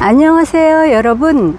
안녕하세요, 여러분.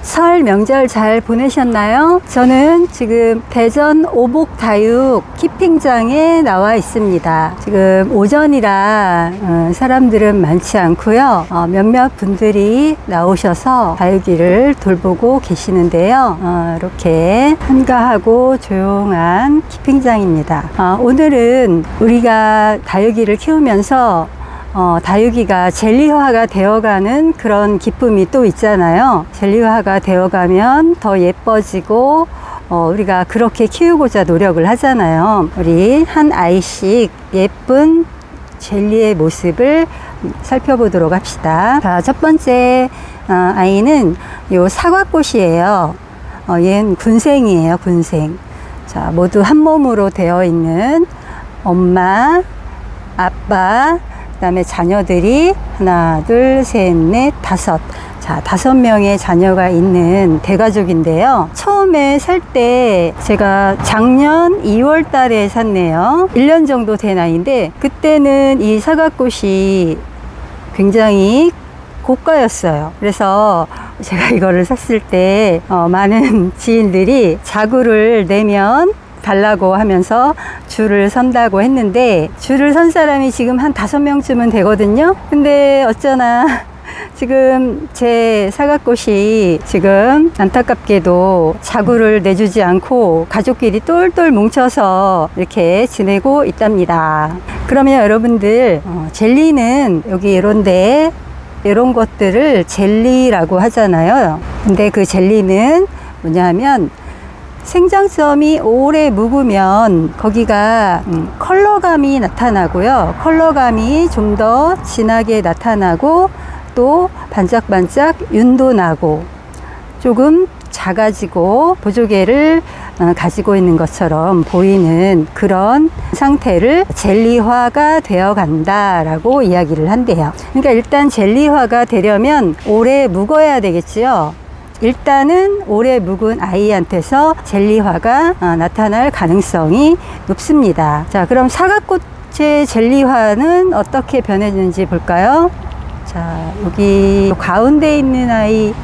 설 명절 잘 보내셨나요? 저는 지금 대전 오복다육 키핑장에 나와 있습니다. 지금 오전이라 어, 사람들은 많지 않고요. 어, 몇몇 분들이 나오셔서 다육이를 돌보고 계시는데요. 어, 이렇게 한가하고 조용한 키핑장입니다. 어, 오늘은 우리가 다육이를 키우면서 어, 다육이가 젤리화가 되어가는 그런 기쁨이 또 있잖아요. 젤리화가 되어가면 더 예뻐지고, 어, 우리가 그렇게 키우고자 노력을 하잖아요. 우리 한 아이씩 예쁜 젤리의 모습을 살펴보도록 합시다. 자, 첫 번째 어, 아이는 요 사과꽃이에요. 어, 얘는 군생이에요, 군생. 자, 모두 한 몸으로 되어 있는 엄마, 아빠, 그 다음에 자녀들이 하나, 둘, 셋, 넷, 다섯. 자, 다섯 명의 자녀가 있는 대가족인데요. 처음에 살 때 제가 작년 2월 달에 샀네요. 1년 정도 된 아이인데 그때는 이 사과꽃이 굉장히 고가였어요. 그래서 제가 이거를 샀을 때 어, 많은 지인들이 자구를 내면 달라고 하면서 줄을 선다고 했는데 줄을 선 사람이 지금 한 다섯 명쯤은 되거든요. 근데 어쩌나 지금 제 사과꽃이 지금 안타깝게도 자구를 내주지 않고 가족끼리 똘똘 뭉쳐서 이렇게 지내고 있답니다. 그러면 여러분들 어, 젤리는 여기 이런데 이런 것들을 젤리라고 하잖아요. 근데 그 젤리는 뭐냐면 생장점이 오래 묵으면 거기가 음, 컬러감이 나타나고요. 컬러감이 좀 더 진하게 나타나고 또 반짝반짝 윤도 나고 조금 작아지고 보조개를 어, 가지고 있는 것처럼 보이는 그런 상태를 젤리화가 되어 간다라고 이야기를 한대요. 그러니까 일단 젤리화가 되려면 오래 묵어야 되겠지요. 일단은 오래 묵은 아이한테서 젤리화가 어, 나타날 가능성이 높습니다. 자, 그럼 사과꽃의 젤리화는 어떻게 변했는지 볼까요? 자, 여기 가운데 있는 아이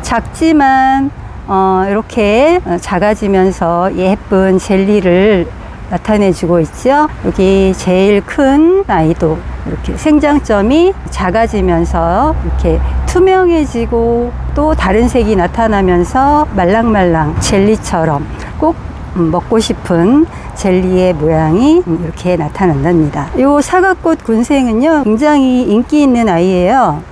작지만 어, 이렇게 작아지면서 예쁜 젤리를 나타내주고 있죠. 여기 제일 큰 아이도 이렇게 생장점이 작아지면서 이렇게 투명해지고 또 다른 색이 나타나면서 말랑말랑 젤리처럼 꼭 음, 먹고 싶은 젤리의 모양이 이렇게 나타난답니다. 이 사과꽃 군생은요, 굉장히 인기 있는 아이예요.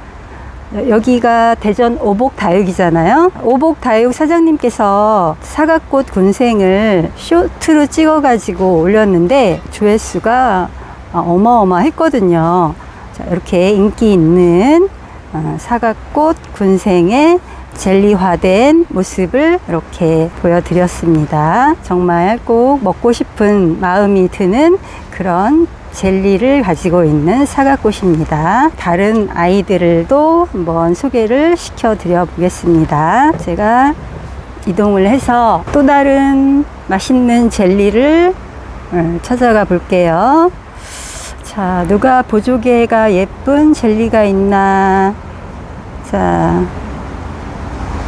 여기가 대전 오복 다육이잖아요. 오복 다육 사장님께서 사과꽃 군생을 쇼트로 찍어가지고 올렸는데 조회수가 어마어마했거든요. 자, 이렇게 인기 있는 어, 사과꽃 군생의 젤리화된 모습을 이렇게 보여드렸습니다. 정말 꼭 먹고 싶은 마음이 드는 그런 젤리를 가지고 있는 사과꽃입니다. 다른 아이들도 한번 소개를 시켜드려 보겠습니다. 제가 이동을 해서 또 다른 맛있는 젤리를 어, 찾아가 볼게요. 자, 누가 보조개가 예쁜 젤리가 있나? 자,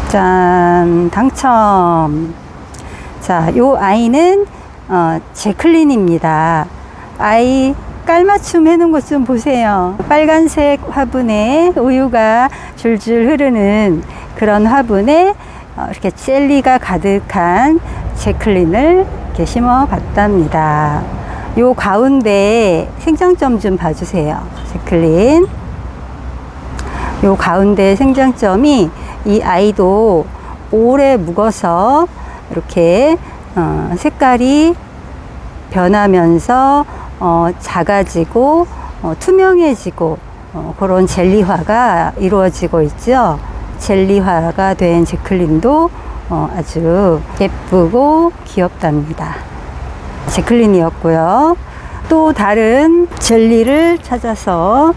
짠, 당첨. 자, 요 아이는, 어, 제클린입니다. 아이 깔맞춤 해놓은 것 좀 보세요. 빨간색 화분에 우유가 줄줄 흐르는 그런 화분에 어, 이렇게 젤리가 가득한 제클린을 이렇게 심어 봤답니다. 요 가운데 생장점 좀 봐주세요. 제클린. 요 가운데 생장점이 이 아이도 오래 묵어서 이렇게 어, 색깔이 변하면서 어, 작아지고 어, 투명해지고 어, 그런 젤리화가 이루어지고 있죠. 젤리화가 된 제클린도 어, 아주 예쁘고 귀엽답니다. 제클린이었고요. 또 다른 젤리를 찾아서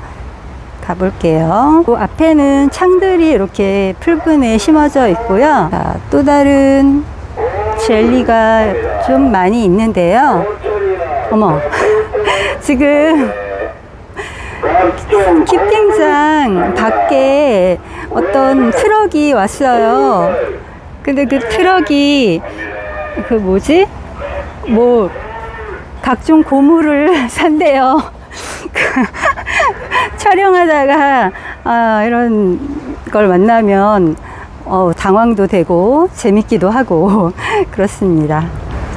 가볼게요. 그 앞에는 창들이 이렇게 풀분에 심어져 있고요. 자, 또 다른 젤리가 좀 많이 있는데요. 어머, 지금 키팅장 밖에 어떤 트럭이 왔어요. 근데 그 트럭이 그 뭐지? 뭐 각종 고무를 산대요. 촬영하다가 아, 이런 걸 만나면 어, 당황도 되고 재밌기도 하고 그렇습니다.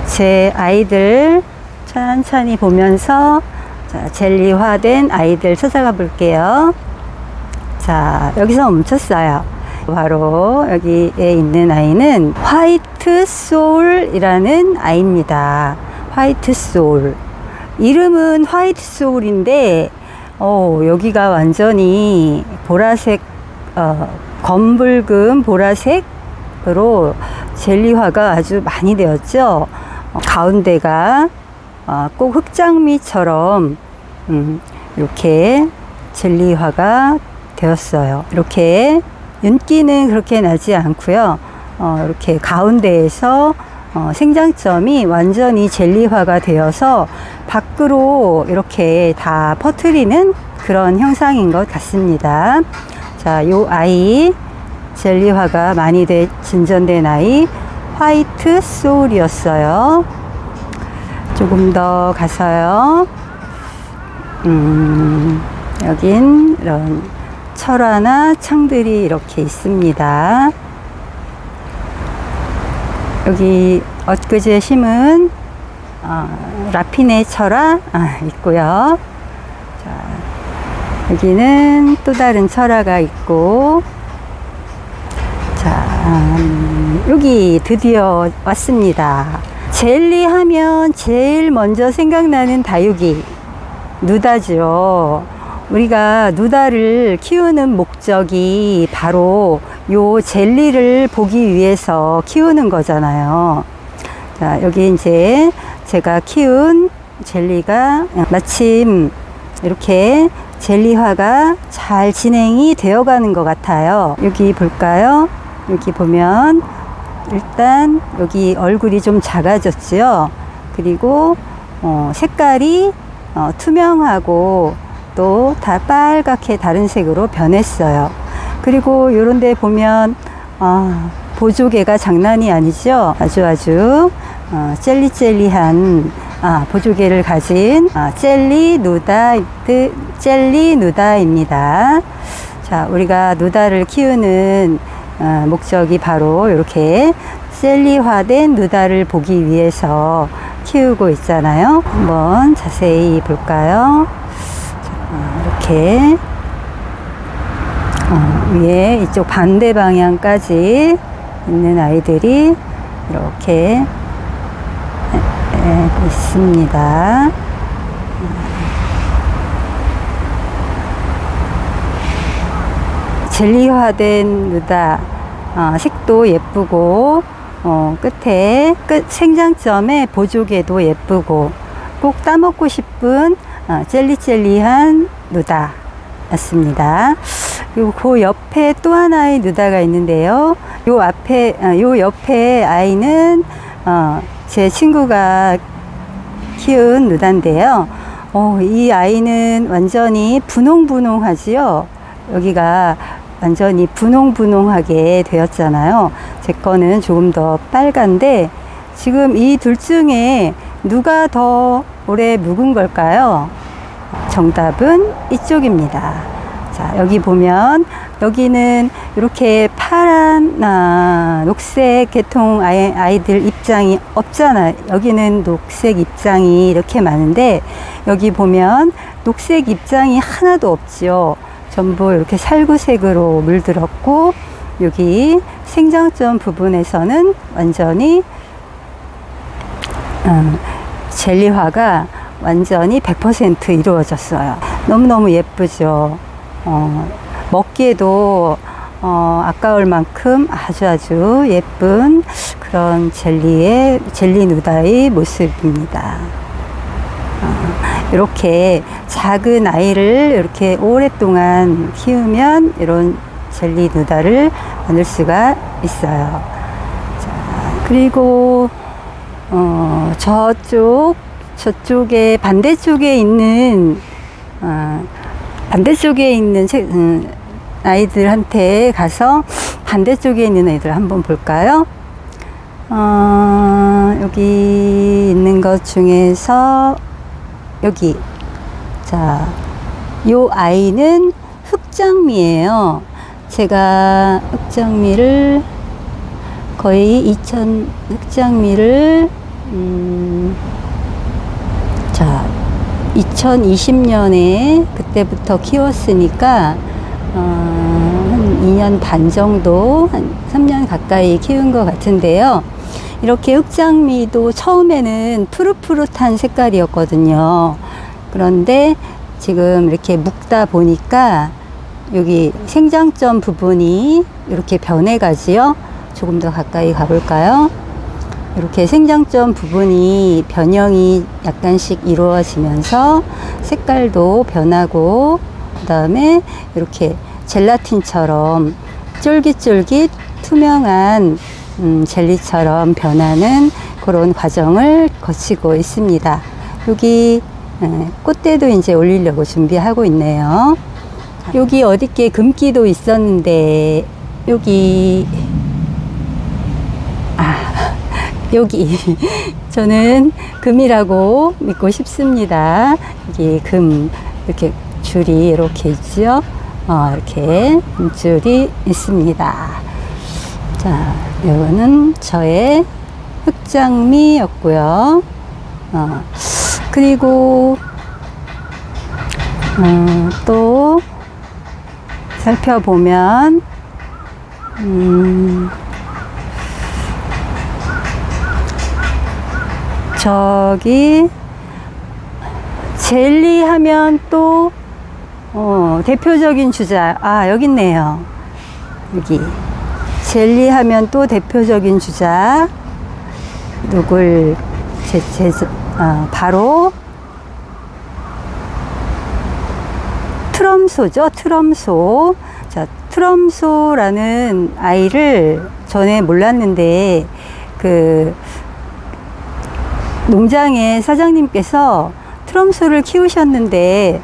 제 아이들 천천히 보면서 자, 젤리화된 아이들 찾아가 볼게요. 자, 여기서 멈췄어요. 바로 여기에 있는 아이는 화이트 소울이라는 아이입니다. 화이트 소울. 이름은 화이트 소울인데, 어, 여기가 완전히 보라색, 어, 검붉은 보라색으로 젤리화가 아주 많이 되었죠. 어, 가운데가 어, 꼭 흑장미처럼 음, 이렇게 젤리화가 되었어요. 이렇게 윤기는 그렇게 나지 않고요. 어, 이렇게 가운데에서 어, 생장점이 완전히 젤리화가 되어서 밖으로 이렇게 다 퍼트리는 그런 형상인 것 같습니다. 자, 요 아이 젤리화가 많이 돼, 진전된 아이 화이트 소울이었어요. 조금 더 가서요. 음, 여긴 이런 철화나 창들이 이렇게 있습니다. 여기 엊그제 심은 어, 라피네 철화 아, 있고요. 자, 여기는 또 다른 철화가 있고 자, 음, 여기 드디어 왔습니다. 젤리 하면 제일 먼저 생각나는 다육이 누다죠. 우리가 누다를 키우는 목적이 바로 요 젤리를 보기 위해서 키우는 거잖아요. 자, 여기 이제 제가 키운 젤리가 마침 이렇게 젤리화가 잘 진행이 되어 가는 것 같아요. 여기 볼까요? 여기 보면 일단 여기 얼굴이 좀 작아졌지요. 그리고 어, 색깔이 어, 투명하고 또다 빨갛게 다른 색으로 변했어요. 그리고 이런 데 보면 아, 보조개가 장난이 아니죠. 아주 아주 어, 젤리젤리한 아, 보조개를 가진 아, 젤리 누다 젤리 누다입니다. 자, 우리가 누다를 키우는 어, 목적이 바로 이렇게 젤리화된 누다를 보기 위해서 키우고 있잖아요. 한번 자세히 볼까요? 자, 이렇게 어, 위에 이쪽 반대 방향까지 있는 아이들이 이렇게 있습니다. 젤리화된 누다 어, 색도 예쁘고 어, 끝에 끝 생장점에 보조개도 예쁘고 꼭 따먹고 싶은 어, 젤리젤리한 누다 였습니다. 그리고 그 옆에 또 하나의 누다가 있는데요. 요 앞에 어, 요 옆에 아이는 어, 제 친구가 키운 누다인데요. 어, 이 아이는 완전히 분홍분홍하지요. 여기가 완전히 분홍분홍하게 되었잖아요. 제 거는 조금 더 빨간데 지금 이 둘 중에 누가 더 오래 묵은 걸까요? 정답은 이쪽입니다. 자, 여기 보면 여기는 이렇게 파란 아, 녹색 계통 아이, 아이들 입장이 없잖아요. 여기는 녹색 입장이 이렇게 많은데 여기 보면 녹색 입장이 하나도 없지요. 전부 이렇게 살구색으로 물들었고 여기 생장점 부분에서는 완전히 음, 젤리화가 완전히 100% 이루어졌어요. 너무너무 예쁘죠. 어, 먹기에도 어, 아까울 만큼 아주 아주 예쁜 그런 젤리의 젤리 누다의 모습입니다. 어, 이렇게 작은 아이를 이렇게 오랫동안 키우면 이런 젤리 누다를 만들 수가 있어요. 자, 그리고 어, 저쪽 저쪽에 반대쪽에 있는 어, 반대쪽에 있는 책, 음, 아이들한테 가서 반대쪽에 있는 애들 한번 볼까요? 어, 여기 있는 것 중에서 여기 자, 요 아이는 흑장미예요. 제가 흑장미를 거의 2000 흑장미를 음, 자 2020년에 그때부터 키웠으니까 어, 한 2년 반 정도 한 3년 가까이 키운 것 같은데요. 이렇게 흑장미도 처음에는 푸릇푸릇한 색깔이었거든요. 그런데 지금 이렇게 묶다 보니까 여기 생장점 부분이 이렇게 변해가지요. 조금 더 가까이 가볼까요? 이렇게 생장점 부분이 변형이 약간씩 이루어지면서 색깔도 변하고 그 다음에 이렇게 젤라틴처럼 쫄깃쫄깃 투명한 음, 젤리처럼 변하는 그런 과정을 거치고 있습니다. 여기 에, 꽃대도 이제 올리려고 준비하고 있네요. 여기 어디께 금기도 있었는데 여기 아 여기 저는 금이라고 믿고 싶습니다. 여기 금 이렇게 줄이 이렇게 있죠. 어, 이렇게 줄이 있습니다. 자, 이거는 저의 흑장미였고요. 어, 그리고 어, 또 살펴보면 음, 저기 젤리 하면 또 어, 대표적인 주자. 아 여기 있네요. 여기. 젤리 하면 또 대표적인 주자. 누굴 제, 제, 아, 바로 트럼소죠 트럼소. 자 트럼소라는 아이를 전에 몰랐는데 그 농장의 사장님께서 트럼소를 키우셨는데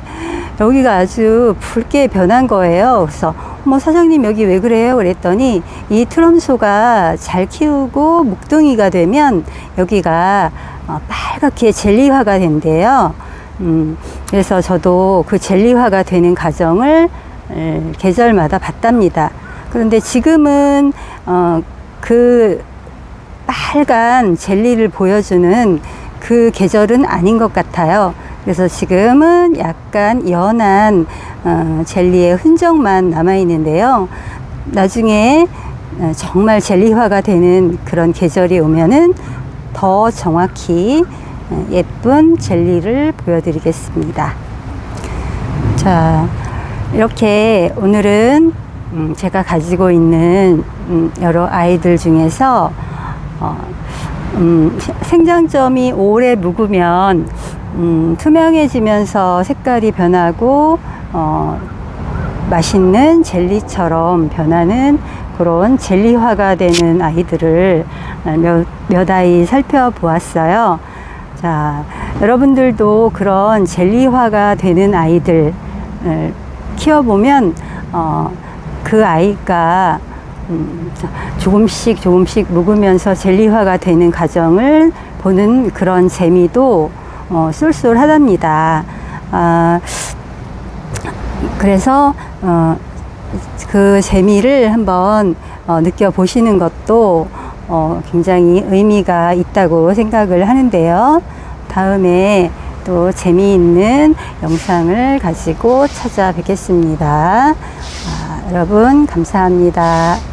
여기가 아주 붉게 변한 거예요. 그래서 뭐 사장님 여기 왜 그래요? 그랬더니 이 트럼소가 잘 키우고 묵둥이가 되면 여기가 어, 빨갛게 젤리화가 된대요. 음, 그래서 저도 그 젤리화가 되는 과정을 에, 계절마다 봤답니다. 그런데 지금은 어, 그 빨간 젤리를 보여주는 그 계절은 아닌 것 같아요. 그래서 지금은 약간 연한 어, 젤리의 흔적만 남아 있는데요. 나중에 어, 정말 젤리화가 되는 그런 계절이 오면은 더 정확히 어, 예쁜 젤리를 보여드리겠습니다. 자, 이렇게 오늘은 음, 제가 가지고 있는 음, 여러 아이들 중에서 어, 음, 생장점이 오래 묵으면 음, 투명해지면서 색깔이 변하고 어, 맛있는 젤리처럼 변하는 그런 젤리화가 되는 아이들을 몇, 몇 아이 살펴보았어요. 자, 여러분들도 그런 젤리화가 되는 아이들을 키워보면 어, 그 아이가 음, 조금씩 조금씩 묵으면서 젤리화가 되는 과정을 보는 그런 재미도 어, 쏠쏠하답니다. 아, 그래서 어, 그 재미를 한번 어, 느껴보시는 것도 어, 굉장히 의미가 있다고 생각을 하는데요. 다음에 또 재미있는 영상을 가지고 찾아뵙겠습니다. 아, 여러분 감사합니다.